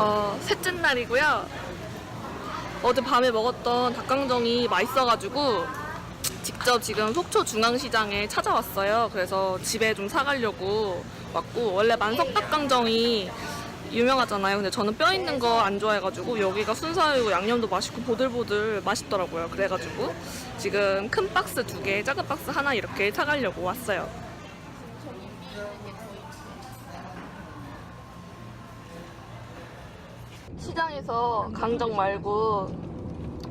어, 셋째 날이고요. 어제 밤에 먹었던 닭강정이 맛있어가지고 직접 지금 속초 중앙시장에 찾아왔어요. 그래서 집에 좀 사가려고 왔고 원래 만석 닭강정이 유명하잖아요. 근데 저는 뼈 있는 거 안 좋아해가지고 여기가 순살이고 양념도 맛있고 보들보들 맛있더라고요. 그래가지고 지금 큰 박스 두 개, 작은 박스 하나 이렇게 사가려고 왔어요. 시장에서 강정 말고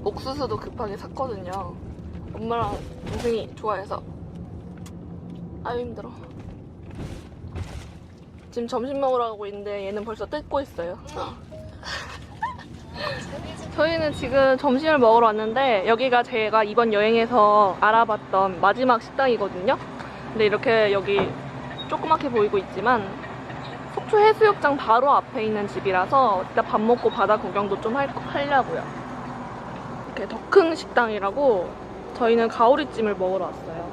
옥수수도 급하게 샀거든요. 엄마랑 동생이 좋아해서. 아유 힘들어. 지금 점심 먹으러 가고 있는데 얘는 벌써 뜯고 있어요. 저희는 지금 점심을 먹으러 왔는데 여기가 제가 이번 여행에서 알아봤던 마지막 식당이거든요. 근데 이렇게 여기 조그맣게 보이고 있지만 속초 해수욕장 바로 앞에 있는 집이라서 이따 밥 먹고 바다 구경도 좀 할, 하려고요. 이렇게 더큰 식당이라고 저희는 가오리찜을 먹으러 왔어요.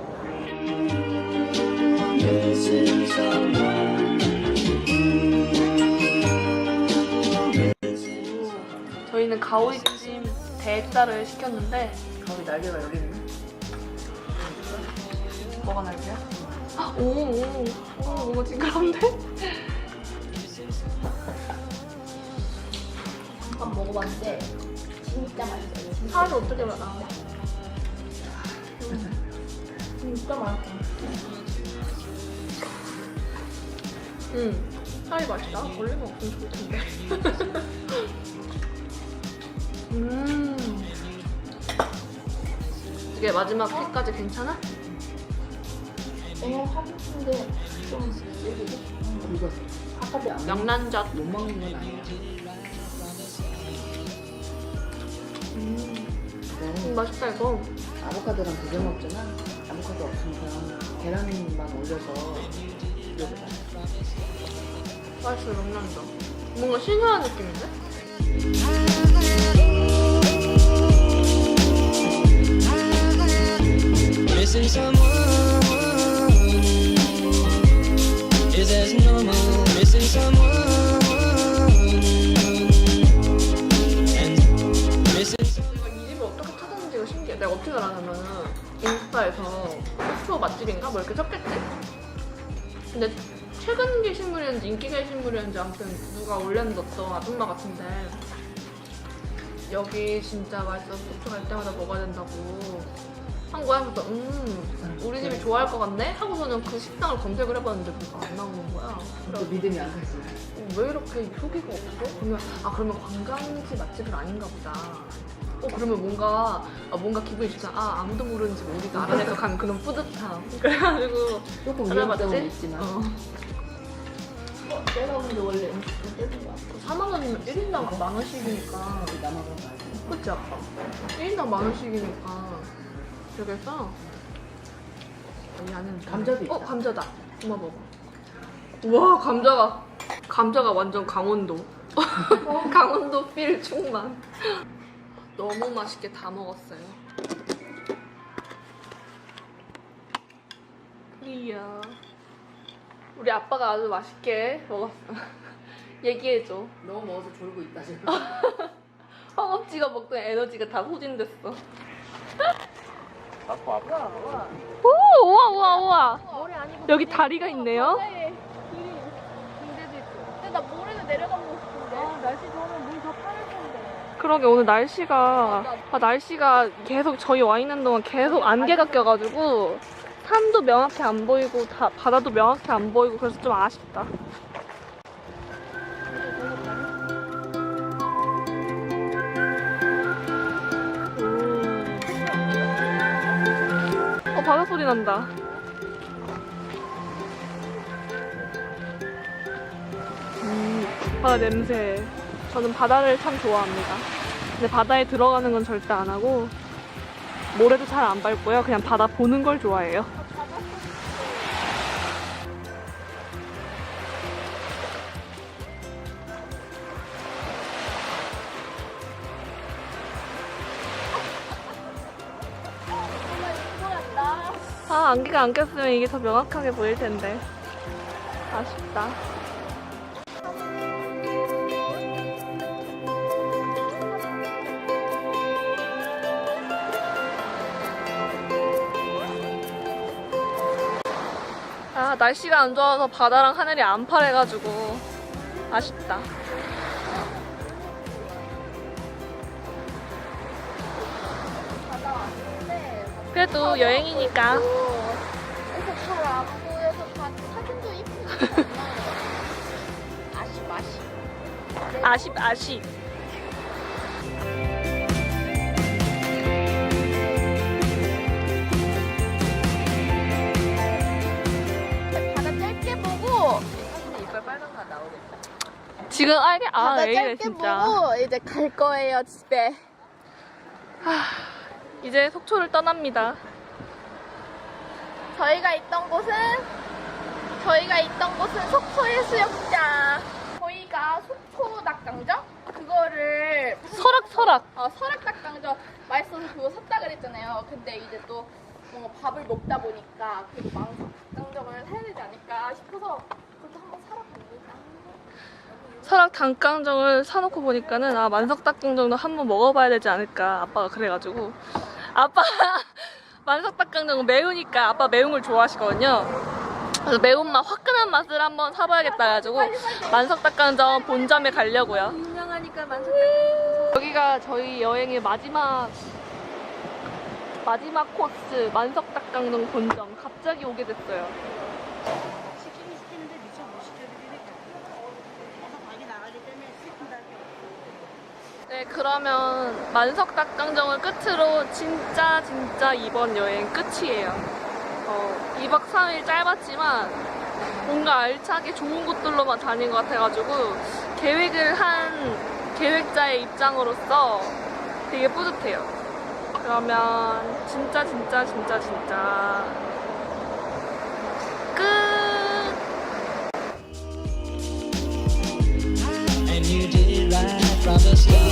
저희는 가오리찜 대짜를 시켰는데 거기 날개가 여기 있네. 뭐가 날게요? 오, 오, 오, 뭔가 징그러운 데? 밥 먹어봤는데 진짜 맛있어요. 진짜, 살을 어떻게 말아? 진짜 맛있어. 응, 살이 맛있다. 원래는 없으면 좋을 텐데. 음. 이게 마지막 회까지 괜찮아? 어, 하부인데 좀 질기지? 이거 바깥에 안 명란젓. 못 먹는 건 아니야. 음, 네. 맛있다 이거. 아보카도랑 비벼 먹잖아. 아보카도 없으니까 계란만 올려서 이거보다. 맛있어 명란젓. 뭔가 신선한 느낌인데? 내가 어떻게 알았냐면은 인스타에서 속초 맛집인가 뭐 이렇게 적겠지? 근데 최근 게시물이었는지 인기 게시물이었는지 아무튼 누가 올렸었던 아줌마 같은데 여기 진짜 맛있어서 속초 갈 때마다 먹어야 된다고 한 거야. 그래서 음 우리 집이 좋아할 것 같네? 하고서는 그 식당을 검색을 해봤는데 뭐가 안 나오는 거야. 또 믿음이 안 가지. 어, 왜 이렇게 후기가 없어? 그러면 아 그러면 관광지 맛집은 아닌가 보다. 어 그러면 뭔가 아, 뭔가 기분이 좋잖아. 아 아무도 모르는 집 우리가 알아내서 간 그런 뿌듯함. 그래가지고 조금 알아봤지? 위험성은 있지만. 어. 어, 내가 근데 원래 음식 떼는 거야. 4만 원이면 1인당 만 원씩이니까 우리 남아가 말고. 그치 아빠? 1인당 만 원씩이니까 되게 싸. 이 안에는 감자도 있다. 어 감자다. 엄마 먹어. 와 감자가 감자가 완전 강원도. 강원도 필 충만. 너무 맛있게 다 먹었어요. 이야. 우리 아빠가 아주 맛있게 먹었어. 얘기해줘. 너무 먹어서 졸고 있다 지금. 허겁지겁 먹던 에너지가 다 소진됐어. 아빠 아빠. 오, 우와, 우와, 우와. 여기 다리가 있네요. 바다에 길이 군대도 있고. 근데 나 모래도 내려가고 싶은데. 아, 날씨 좋으면 물 더 파를 텐데. 그러게 오늘 날씨가 아, 날씨가 계속 저희 와 있는 동안 계속 안개가 껴가지고 산도 명확히 안 보이고 다, 바다도 명확히 안 보이고 그래서 좀 아쉽다. 어 바다 소리 난다. 음, 바다 냄새. 저는 바다를 참 좋아합니다. 근데 바다에 들어가는 건 절대 안 하고 모래도 잘 안 밟고요. 그냥 바다 보는 걸 좋아해요. 아 안개가 안 꼈으면 이게 더 명확하게 보일 텐데 아쉽다. 아, 날씨가 안 좋아서 바다랑 하늘이 안 파래가지고 아쉽다. 그래도 여행이니까. 그래서 잘안 보여서 다 사진도 이쁘게 안 나와요. 아쉽 아쉽. 아쉽, 아쉽. 지금 알게, 아, 바다 왜 이래, 짧게 진짜. 보고 이제 갈 거예요 집에. 이제 속초를 떠납니다. 저희가 있던 곳은 저희가 있던 곳은 속초 해수욕장. 저희가 속초 닭강정 그거를 설악, 설악. 어, 설악 닭강정 맛있어서 그거 샀다 그랬잖아요. 근데 이제 또 뭔가 밥을 먹다 보니까 그래도 망석 닭강정을 사야 되지 않을까 싶어서 그것도 한번 사러 갑니다. 설악 닭강정을 사놓고 보니까는 아 만석 닭강정도 한번 먹어봐야 되지 않을까 아빠가 그래가지고 아빠 만석 닭강정은 매우니까 아빠 매운 걸 좋아하시거든요. 그래서 매운맛 화끈한 맛을 한번 사봐야겠다 해가지고 만석 닭강정 본점에 가려고요. 유명하니까 만석 여기가 저희 여행의 마지막 마지막 코스 만석 닭강정 본점 갑자기 오게 됐어요. 시키긴 시키는데 미처 못 시켜드리니까 계속 밖에 나가기 때문에 시킨다 네, 그러면 만석 닭강정을 끝으로 진짜 진짜 이번 여행 끝이에요. 어, 2박 3일 짧았지만 뭔가 알차게 좋은 곳들로만 다닌 것 같아가지고 계획을 한 계획자의 입장으로서 되게 뿌듯해요. 그러면 진짜 진짜 진짜 진짜 끝! From the start.